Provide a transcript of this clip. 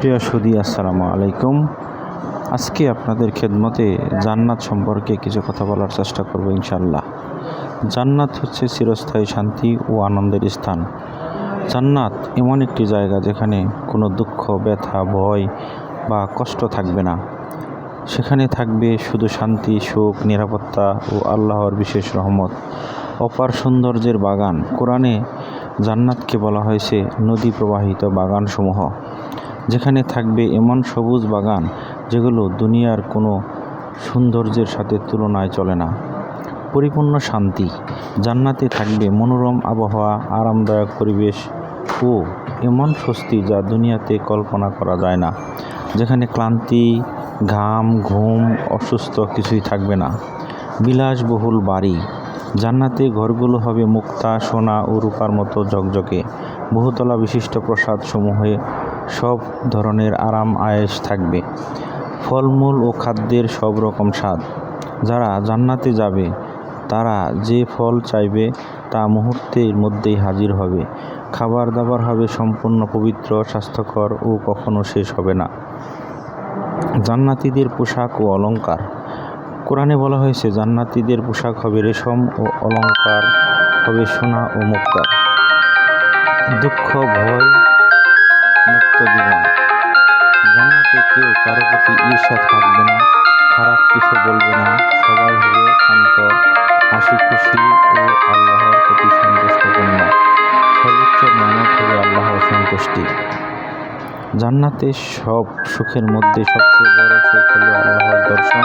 প্রিয় সুদী, আসসালামু আলাইকুম। আজকে আপনাদের খেদমতে জান্নাত সম্পর্কে কিছু কথা বলার চেষ্টা করব ইনশাল্লাহ জান্নাত হচ্ছে চিরস্থায়ী শান্তি ও আনন্দের স্থান। জান্নাত এমন একটি জায়গা যেখানে কোনো দুঃখ, ব্যথা, ভয় বা কষ্ট থাকবে না। সেখানে থাকবে শুধু শান্তি, সুখ, নিরাপত্তা ও আল্লাহর বিশেষ রহমত। অপার সৌন্দর্যের বাগান। কোরআনে জান্নাতকে বলা হয়েছে নদী প্রবাহিত বাগানসমূহ। যেখানে থাকবে এমন সবুজ বাগান যেগুলো দুনিয়ার কোনো সৌন্দর্যের সাথে তুলনায় চলে না। পরিপূর্ণ শান্তি, জান্নাতে থাকবে মনোরম আবহাওয়া, আরামদায়ক পরিবেশ ও এমন স্বস্তি যা দুনিয়াতে কল্পনা করা যায় না, যেখানে ক্লান্তি, ঘাম, ঘুম, অসুস্থ কিছুই থাকবে না। বিলাসবহুল বাড়ি, জান্নাতে ঘরগুলো হবে মুক্তা, সোনা ও রূপার মতো ঝকঝকে। বহুতলা বিশিষ্ট প্রাসাদসমূহে সব ধরনের আরাম আয়েশ থাকবে। ফলমূল ও খাদ্যের সব রকম স্বাদ। যারা জান্নাতে যাবে, তারা যে ফল চাইবে, তা মুহূর্তের মধ্যেই হাজির হবে। খাবার দাবার হবে সম্পূর্ণ পবিত্র, স্বাস্থ্যকর ও কখনো শেষ হবে না। জান্নাতীদের পোশাক ও অলঙ্কার কোরআনে বলা হয়েছে, জান্নাতীদের পোশাক হবে রেশম ও অলঙ্কার হবে সোনা ও মুক্তা দুঃখ, ভয় মুক্ত জীবন। জান্নাতে কেউ কারও প্রতি ঈর্ষা থাকবে না, খারাপ কিছু বলবে না। সবাই হবে শান্ত হাসি খুশি ও আল্লাহর প্রতি সন্তুষ্টপূর্ণ। সর্বোচ্চ নিয়ামত হবে আল্লাহর সন্তুষ্টি। জান্নাতে সব সুখের মধ্যে সবচেয়ে বড় সুখ হলো আল্লাহর দর্শন।